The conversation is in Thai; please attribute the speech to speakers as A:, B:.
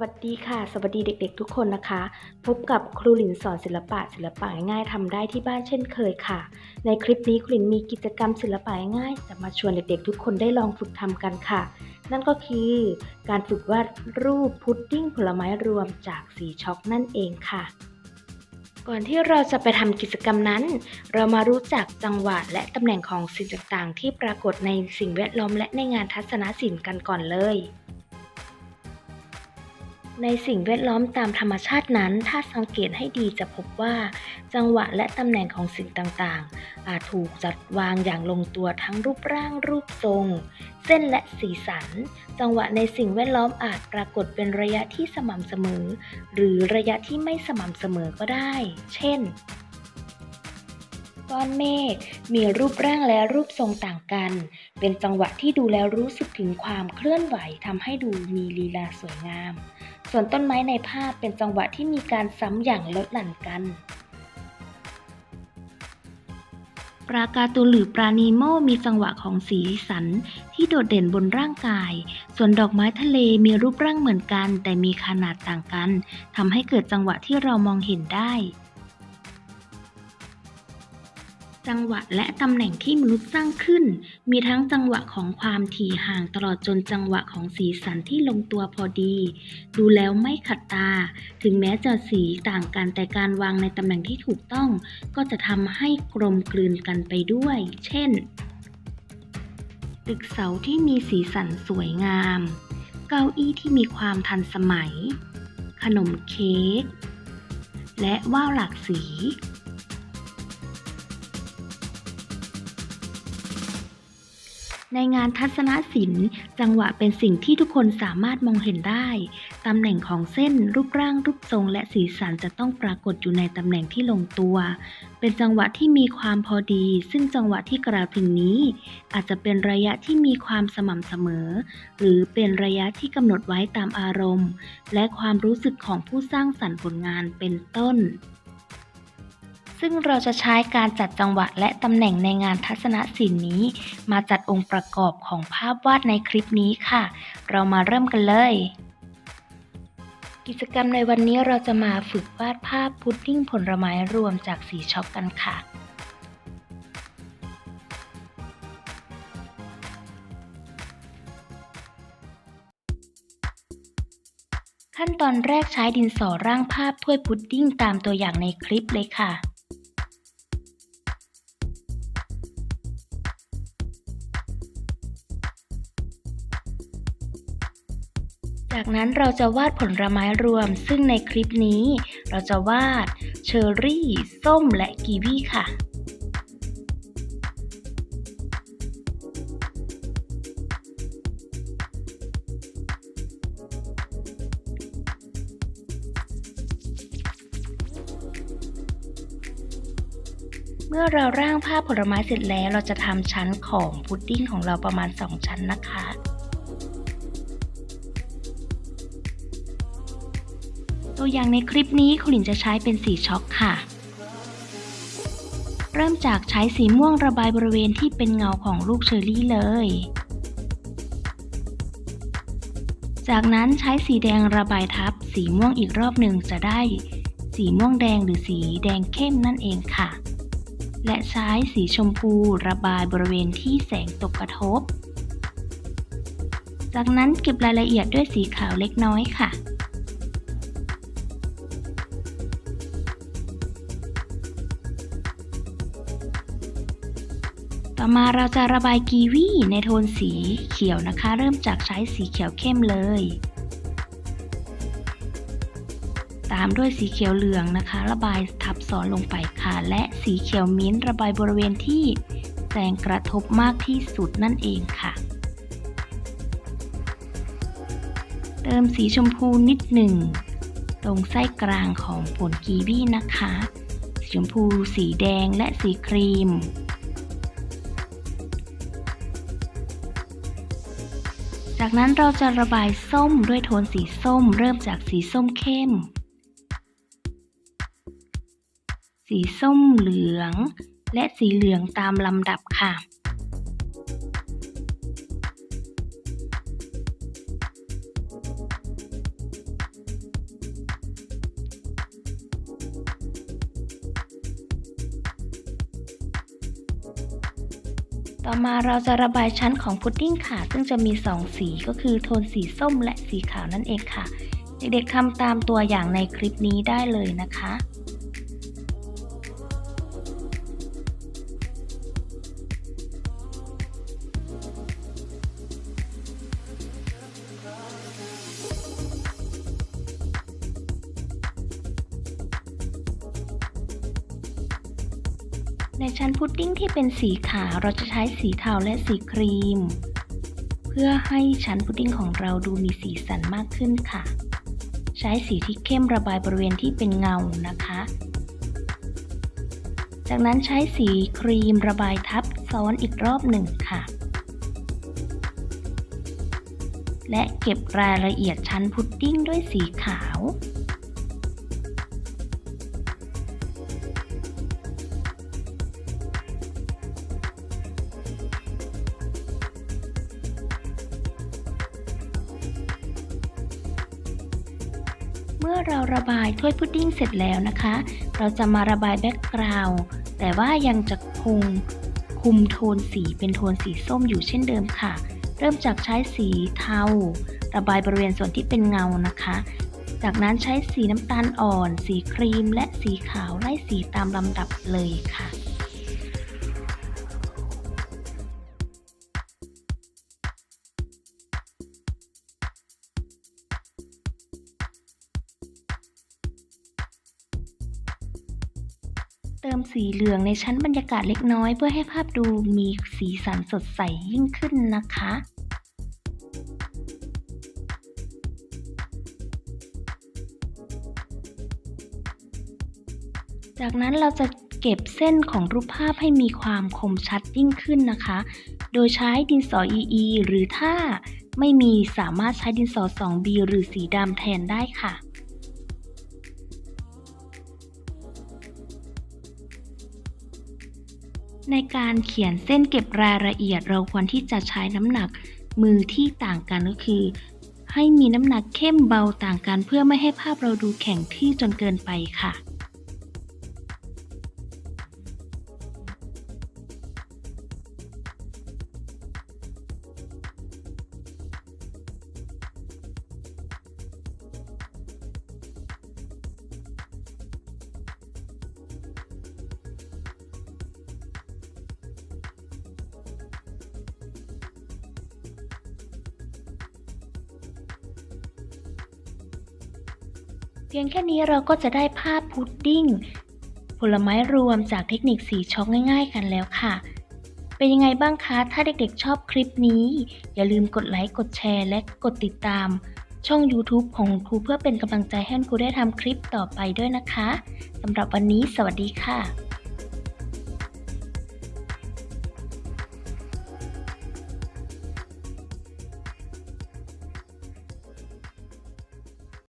A: วัสดีค่ะ สวัสดีเด็ก ๆ ทุกคนนะคะ พบกับครูหลินสอนศิลปะศิลปะง่ายๆทำได้ที่บ้านเช่นเคยค่ะ ในคลิปนี้ครูหลินมีกิจกรรมศิลปะง่ายๆจะมาชวนเด็กๆ ทุกคนได้ลองฝึกทำกันค่ะ นั่นก็คือการฝึกวาดรูปพุดดิ้งผลไม้รวมจากสีช็อกนั่นเองค่ะ ก่อนที่เราจะไปทำกิจกรรมนั้น เรามารู้จักจังหวะและตำแหน่งของสิ่งต่างๆ ที่ปรากฏในสิ่งแวดล้อมและในงานทัศนศิลป์กันก่อนเลย ในสิ่งแวดล้อมตามธรรมชาตินั้น ถ้าสังเกตให้ดีจะพบว่า จังหวะและตำแหน่งของสิ่งต่างๆ อาจถูกจัดวางอย่างลงตัวทั้งรูปร่างรูปทรง เส้นและสีสัน จังหวะในสิ่งแวดล้อมอาจปรากฏเป็นระยะที่สม่ำเสมอ หรือระยะที่ไม่สม่ำเสมอก็ได้ เช่นก้อนเมฆมีรูปร่างและรูปทรงต่างกัน เป็นจังหวะที่ดูแล้วรู้สึกถึงความเคลื่อนไหวทำให้ดูมีลีลาสวยงาม ส่วนต้นไม้ในภาพเป็นจังหวะที่มีการซ้ำอย่างลดหลั่นกัน ปลาการ์ตูหรือปลานีโมมีจังหวะของสีสันที่โดดเด่นบนร่างกาย ส่วนดอกไม้ทะเลมีรูปร่างเหมือนกัน แต่มีขนาดต่างกันทำให้เกิดจังหวะที่เรามองเห็นได้ จังหวะและตำแหน่งที่มนุษย์สร้างขึ้น มีทั้งจังหวะของความถี่ห่างตลอดจนจังหวะของสีสันที่ลงตัวพอดี ดูแล้วไม่ขัดตา ถึงแม้จะสีต่างกันแต่การวางในตำแหน่งที่ถูกต้อง ก็จะทำให้กลมกลืนกันไปด้วย เช่น ตึกเสาที่มีสีสันสวยงาม เก้าอี้ที่มีความทันสมัย ขนมเค้กและว่าวหลากสี ในงานทัศนศิลป์ จังหวะเป็นสิ่งที่ทุกคนสามารถมองเห็นได้ ตำแหน่งของเส้นรูปร่างรูปทรง และสีสันจะต้องปรากฏอยู่ในตำแหน่งที่ลงตัว เป็นจังหวะที่มีความพอดี ซึ่งจังหวะที่กล่าวถึงนี้ อาจจะเป็นระยะที่มีความสม่ำเสมอ หรือเป็นระยะที่กำหนดไว้ตามอารมณ์ และความรู้สึกของผู้สร้างสรรค์ผลงานเป็นต้น ซึ่งเราจะใช้การจัดจังหวะและตำแหน่งในงานทัศนศิลป์นี้ มาจัดองค์ประกอบของภาพวาดในคลิปนี้ค่ะ เรามาเริ่มกันเลย กิจกรรมในวันนี้เราจะมาฝึกวาดภาพพุดดิ้งผลไม้รวมจากสีช็อกกันค่ะขั้นตอนแรกใช้ดินสอร่างภาพถ้วยพุดดิ้งตามตัวอย่างในคลิปเลยค่ะ จากนั้นเราจะวาดผลไม้รวม ซึ่งในคลิปนี้ เราจะวาดเชอร์รี่ ส้มและกีวีค่ะเมื่อเราร่างภาพผลไม้เสร็จแล้วเราจะทำชั้นของพุดดิ้งของเราประมาณ 2 ชั้นนะคะ ตัวอย่างในคลิปนี้คุณหลินจะใช้เป็นสีช็อกค่ะ เริ่มจากใช้สีม่วงระบายบริเวณที่เป็นเงาของลูกเชอร์รี่เลย จากนั้นใช้สีแดงระบายทับ สีม่วงอีกรอบหนึ่งจะได้ สีม่วงแดงหรือสีแดงเข้มนั่นเองค่ะ และใช้สีชมพูระบายบริเวณที่แสงตกกระทบ จากนั้นเก็บรายละเอียดด้วยสีขาวเล็กน้อยค่ะ ต่อมาเราจะระบายกีวีในโทนสีเขียวนะคะ เริ่มจากใช้สีเขียวเข้มเลย ตามด้วยสีเขียวเหลืองนะคะ ระบายทับซ้อนลงไปค่ะ และสีเขียวมิ้นท์ระบายบริเวณที่แสงกระทบมากที่สุดนั่นเองค่ะ เติมสีชมพูนิดหนึ่งตรงไส้กลางของผลกีวีนะคะ สีชมพู สีแดงและสีครีม จากนั้นเราจะระบายส้มด้วยโทนสีส้ม เริ่มจากสีส้มเข้ม สีส้มเหลือง และสีเหลืองตามลำดับค่ะ ต่อมาเราจะระบายชั้นของพุดดิ้งค่ะ ซึ่งจะมี 2 สีก็คือโทนสีส้มและสีขาวนั่นเองค่ะ เด็กๆทำตามตัวอย่างในคลิปนี้ได้เลยนะคะ ในชั้นพุดดิ้งที่เป็นสีขาวเราจะใช้สีเทาและสีครีม เพื่อให้ชั้นพุดดิ้งของเราดูมีสีสันมากขึ้นค่ะ ใช้สีที่เข้มระบายบริเวณที่เป็นเงานะคะ จากนั้นใช้สีครีมระบายทับซ้อนอีกรอบหนึ่งค่ะ และเก็บรายละเอียดชั้นพุดดิ้งด้วยสีขาว มื่อเราระบายถ้วยพุดดิ้งเสร็จแล้วนะคะ เราจะมาระบายแบ็กกราวด์แต่ว่ายังจะคงคุมโทนสีเป็นโทนสีส้มอยู่เช่นเดิมค่ะ เริ่มจากใช้สีเทา ระบายบริเวณส่วนที่เป็นเงานะคะ จากนั้นใช้สีน้ำตาลอ่อน สีครีม และสีขาวไล่สีตามลำดับเลยค่ะ เติมสีเหลืองในชั้นบรรยากาศเล็กน้อย เพื่อให้ภาพดูมีสีสันสดใสยิ่งขึ้นนะคะจากนั้นเราจะเก็บเส้นของรูปภาพให้มีความคมชัดยิ่งขึ้นนะคะ โดยใช้ดินสอ EE หรือถ้าไม่มีสามารถใช้ดินสอ 2B หรือสีดำแทนได้ค่ะ ในการเขียนเส้นเก็บรายละเอียดเราควรที่จะใช้น้ำหนักมือที่ต่างกันก็คือ ให้มีน้ำหนักเข้มเบาต่างกันเพื่อไม่ให้ภาพเราดูแข็งที่จนเกินไปค่ะ พียงแค่นี้เราก็จะได้ภาพพุดดิ้ง ผลไม้รวมจากเทคนิคสีช็อกง่าย ๆ กันแล้วค่ะ เป็นยังไงบ้างคะ ถ้าเด็กๆชอบคลิปนี้ อย่าลืมกดไลค์ กดแชร์ และกดติดตาม ช่อง YouTube ของครูเพื่อเป็นกำลังใจให้ครูได้ทำคลิปต่อไปด้วยนะคะสำหรับวันนี้สวัสดีค่ะ